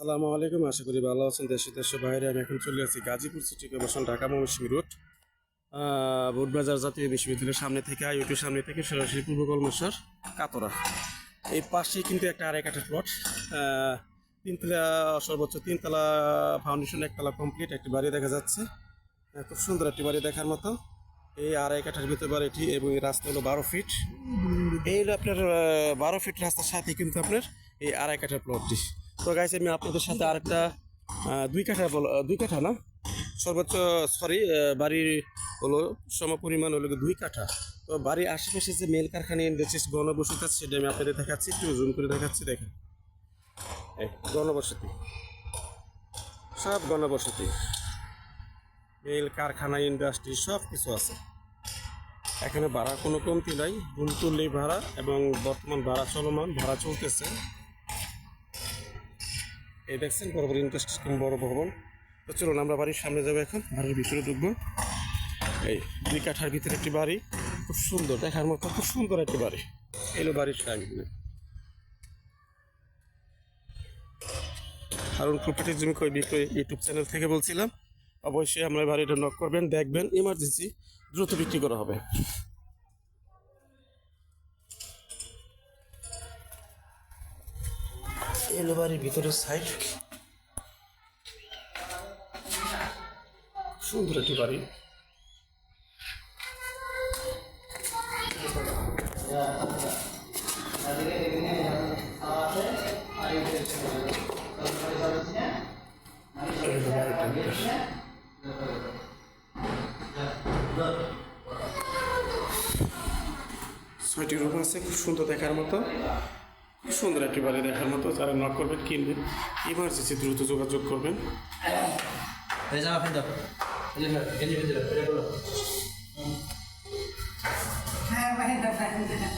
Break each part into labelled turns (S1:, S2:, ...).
S1: আসসালামু আলাইকুম, আশা করি ভালো আছেন। দেশে দেশে বাইরে আমি এখন চলে আসছি Gazipur city corporation, Dhaka Mymensingh road. Botbazar জাতীয় বিশ্ববিদ্যালয়ের সামনে থেকে আইওটির সামনে থেকে সরাসরি পূর্ব কলমেশ্বর, কাতরা। এই পাশেই কিন্তু একটা আড়াই কাঠের প্লট তিনতলা, সর্বোচ্চ তিনতলা ফাউন্ডেশন একতলা কমপ্লিট একটি বাড়ি দেখা যাচ্ছে। খুব সুন্দর একটি বাড়ি দেখার মতো। এই আড়াই কাঠার ভিতর বাড়িটি এবং এই রাস্তা হলো বারো ফিট এই আপনার বারো ফিট রাস্তার সাথে কিন্তু আপনার এই আড়াই কাঠার প্লটটি তো গাইছে আমি আপনাদের সাথে আরেকটা দুই কাঠা বল- দুই কাঠা না? সর্বোচ্চ সরি বাড়ির হলো সম পরিমাণ হলো দুই কাঠা। তো বাড়ির আশেপাশে যে মেল কারখানা ইন্ডাস্ট্রিজ গণবসতি আছে, সেটা আমি আপনাদের দেখাচ্ছি, একটু জুম করে দেখাচ্ছি, দেখেন। গণবসতি। সব গণবসতি। মেল কারখানা ইন্ডাস্ট্রি সব কিছু আছে। এখানে ভাড়া কোনো কমতি নাই। রুম তুললেই ভাড়া এবং বর্তমান ভাড়া চলমান, ভাড়া চলতেছে। এই দেখছেন, বড় বড় ইন্ডাস্ট্রি বড় ভবন। তো চলুন, আমরা বাড়ির সামনে যাব এখন, বাড়ির ভিতরে ঢুকবো। এই দুই কাঠার ভিতরে একটি বাড়ি, খুব সুন্দর, দেখার মতো, খুব সুন্দর একটি বাড়ি। এলো বাড়ির সামনে। হারুন প্রপার্টি জমি কই, বিক্রয় ইউটিউব চ্যানেল থেকে বলছিলাম, অবশ্যই আমরা বাড়িটা নক করবেন, দেখবেন ইমার্জেন্সি দ্রুত বিক্রি করা হবে। এলো বাড়ির ভিতরের সাইড সুন্দর একটি বাড়ি। ছয়টি রুম আছে খুব সুন্দর দেখার মতো। সুন্দর একটি বাড়ি দেখার মতো যারা নক করবেন কিনবেন। ইমার্জেন্সি দ্রুত যোগাযোগ করবেন। দেখেন।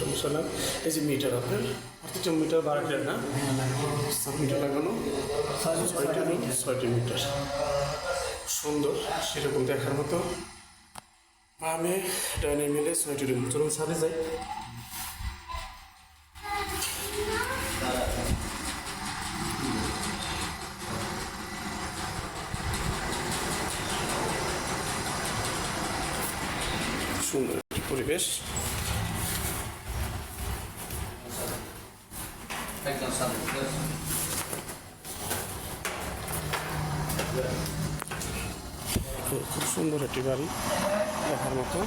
S1: সমস্যা না এই যে মিটার আপনার। প্রতিটা মিটার বারোটা না? মিটার লাগানো? ছয়টি রুম ছয়টি মিটার। সুন্দর, সেরকম দেখার মতো। আমি ডাইনিং মিলে ছয়টি রুম চলুন সাথে যাই। সুন্দর একটি পরিবেশ। খুব সুন্দর একটি বাড়ি দেখার মতো।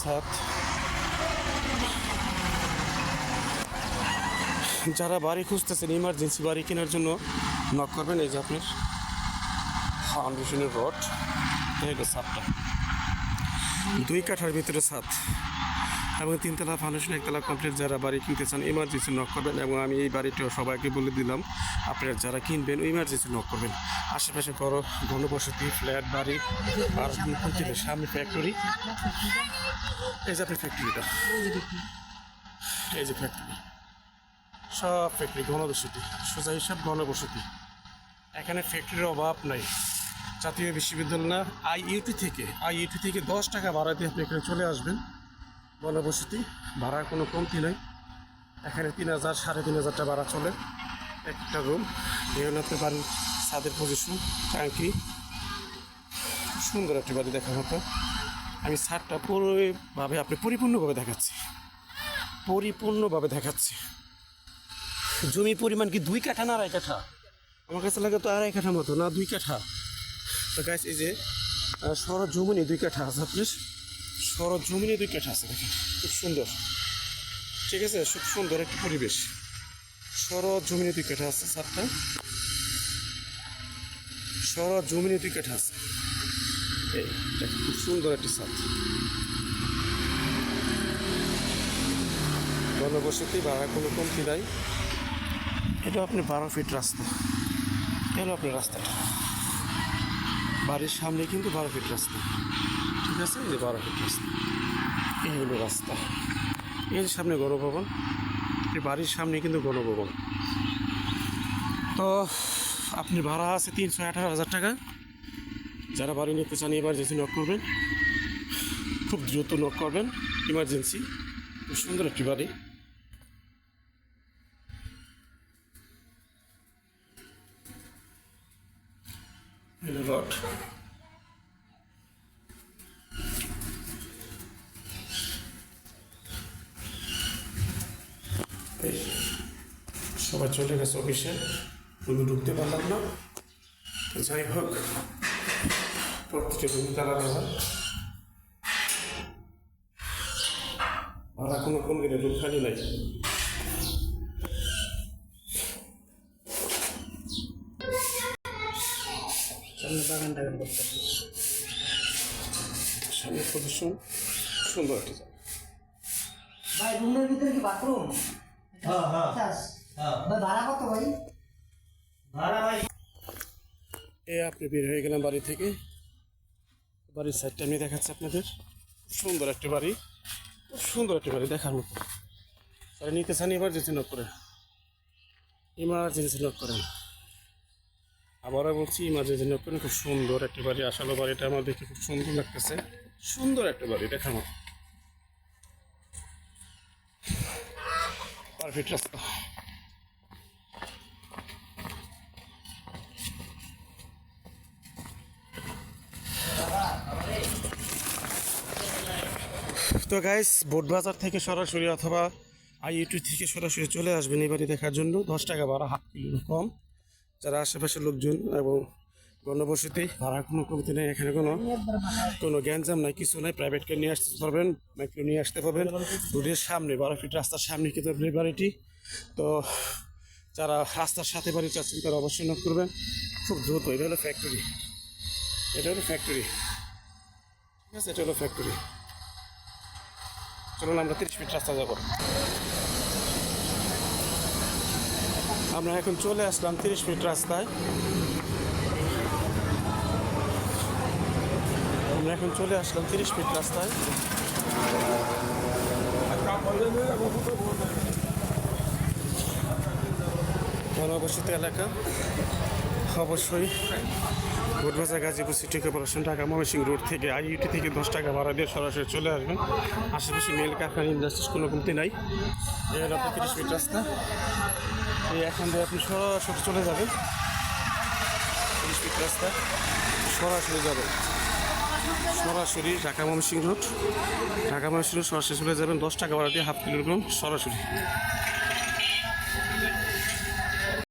S1: ছাদ। যারা বাড়ি খুঁজতেছেন ইমার্জেন্সি বাড়ি কেনার জন্য নক করবেন। এই যে আপনার ফাউন্ডেশনের রড এই ছাদটা। দুই কাঠার ভিতরে ছাদ। এবং তিনতলা ফাউন্ডেশন একতলা কমপ্লিট যারা বাড়ি কিনতে চান ইমার্জেন্সি নক করবেন এবং আমি এই বাড়িটাও সবাইকে বলে দিলাম, আপনারা যারা কিনবেন ইমার্জেন্সি নক করবেন। আশেপাশে বড় ঘনবসতি ফ্ল্যাট বাড়ি, আর সামনে ফ্যাক্টরি এই যে আপনার ফ্যাক্টরিটা এই যে ফ্যাক্টরি সব ফ্যাক্টরি ঘনবসতি, সোজা হিসাব ঘনবসতি। এখানে ফ্যাক্টরির অভাব নাই। জাতীয় বিশ্ববিদ্যালয় না আইইউটি থেকে আইইউটি থেকে দশ টাকা বাড়াতে আপনি এখানে চলে আসবেন। গণবসতি ভাড়ার কোনো কমতি নাই। এখানে তিন হাজার, সাড়ে তিন হাজারটা ভাড়া চলে। একটা রুম আপনার বাড়ির ছাদের পজিশন ট্যাঙ্কি। সুন্দর একটি বাড়ি দেখার মতো। আমি ছাদটা পুরোভাবে আপনি পরিপূর্ণভাবে দেখাচ্ছি। পরিপূর্ণভাবে দেখাচ্ছি। জমি পরিমাণ কি দুই কাঠা না আড়াই কাঠা? আমার কাছে লাগে তো আড়াই কাঠা মতো, না দুই কাঠা। তো গাছ এই যে শরৎ জমিনে দুই কাঠা আছে আপনার। শরৎ জমিনে দুই কাঠা আছে, দেখেন। খুব সুন্দর। ঠিক আছে? খুব সুন্দর একটি পরিবেশ। শরৎ জমিনে দুই কাঠা আছে সাতটা শরৎ জমিনে দুই কাঠা আছে। এই এটা খুব সুন্দর একটি ছাদ। গণবসতি ভাড়া কোনো কমতি নাই। এটা আপনি বারো ফিট রাস্তা। এলো আপনার রাস্তাটা? বাড়ির সামনে কিন্তু বারো ফিট রাস্তা। আছে এই যে বারো ফিট রাস্তা এই হলো রাস্তা। এই যে সামনে গণভবন, এই বাড়ির সামনে কিন্তু গণভবন। তো আপনি ভাড়া আছে তিনশো আঠারো হাজার টাকা। যারা বাড়ি নিতে চান এমার্জেন্সি নক করবেন। খুব দ্রুত নক করবেন। ইমার্জেন্সি খুব সুন্দর একটি বাড়ি। রড এই, সবাই চলে গেছে অফিসে রুমে ঢুকতে পারলাম না। তো যাই হোক প্রত্যেকটা রুমে তালা দেওয়া ভাড়া কোনো কোন দিনে রুম খালি নাই।
S2: সামনে বাগান টাগান করতে
S1: সামনে প্রদর্শন সুন্দর। একটি।
S3: ভাই রুমের ভিতরে কি বাথরুম
S2: হ্যাঁ হ্যাঁ।
S3: ভাড়া কত ভাই?
S2: ভাড়া ভাই।
S1: এ আপনি বের হয়ে গেলাম বাড়ি থেকে। বাড়ির সাইডটা আমি দেখাচ্ছি আপনাদের। খুব সুন্দর একটি বাড়ি। খুব সুন্দর একটি বাড়ি দেখার মতো। তারা নিতে চান ইমার্জেন্সি নক করে। ইমার্জেন্সি নক করেন। আবারও বলছি ইমার্জেন্সি নক করেন। খুব সুন্দর একটা বাড়ি। আসলে বাড়িটা আমার দেখে খুব সুন্দর লাগতেছে। সুন্দর একটা বাড়ি দেখার মতো। পারফেক্ট রাস্তা। তো গাইস বোট বাজার থেকে সরাসরি অথবা আইইউটি থেকে সরাসরি চলে আসবেন এই বাড়ি দেখার জন্য। দশ টাকা ভাড়া, হাফ কিলো কম। যারা আশেপাশের লোকজন এবং গণবসতি ভাড়া কোনো কমতি নেই, এখানে কোনো কোনো গ্যাঞ্জাম নাই, কিছু নাই প্রাইভেট নিয়ে আসতে পারবেন মাইক্রো নিয়ে আসতে পারবেন। রোডের সামনে বারো ফিট রাস্তার সামনে কিন্তু এই বাড়িটি। তো যারা রাস্তার সাথে বাড়ি চাচ্ছেন, তারা অবশ্যই নক করবেন। খুব দ্রুত, এটা হলো ফ্যাক্টরি এটা হলো ফ্যাক্টরি ঠিক আছে, এটা হলো ফ্যাক্টরি চলুন আমরা তিরিশ মিনিট রাস্তা যাব আমরা এখন চলে আসলাম তিরিশ মিনিট রাস্তায়। আমরা এখন চলে আসলাম তিরিশ মিনিট রাস্তায়। জনবসতি এলাকা। অবশ্যই। ভোটবাজার Gazipur city corporation Dhaka Mymensingh road থেকে আইইউটি থেকে দশ টাকা ভাড়া দিয়ে সরাসরি চলে আসবেন। আশেপাশে মেল কারখানা ইন্ডাস্ট্রিজ কোনো কমতি নাই। তিরিশ মিনিট রাস্তা। এই এখান থেকে আপনি সরাসরি চলে যাবেন। তিরিশ মিনিট রাস্তা। সরাসরি যাবেন। সরাসরি ঢাকা ময়মনসিংহ রোড ঢাকা ময়মনসিংহ রোড সরাসরি চলে যাবেন। দশ টাকা ভাড়া দিয়ে হাফ কিলোগ্রাম সরাসরি।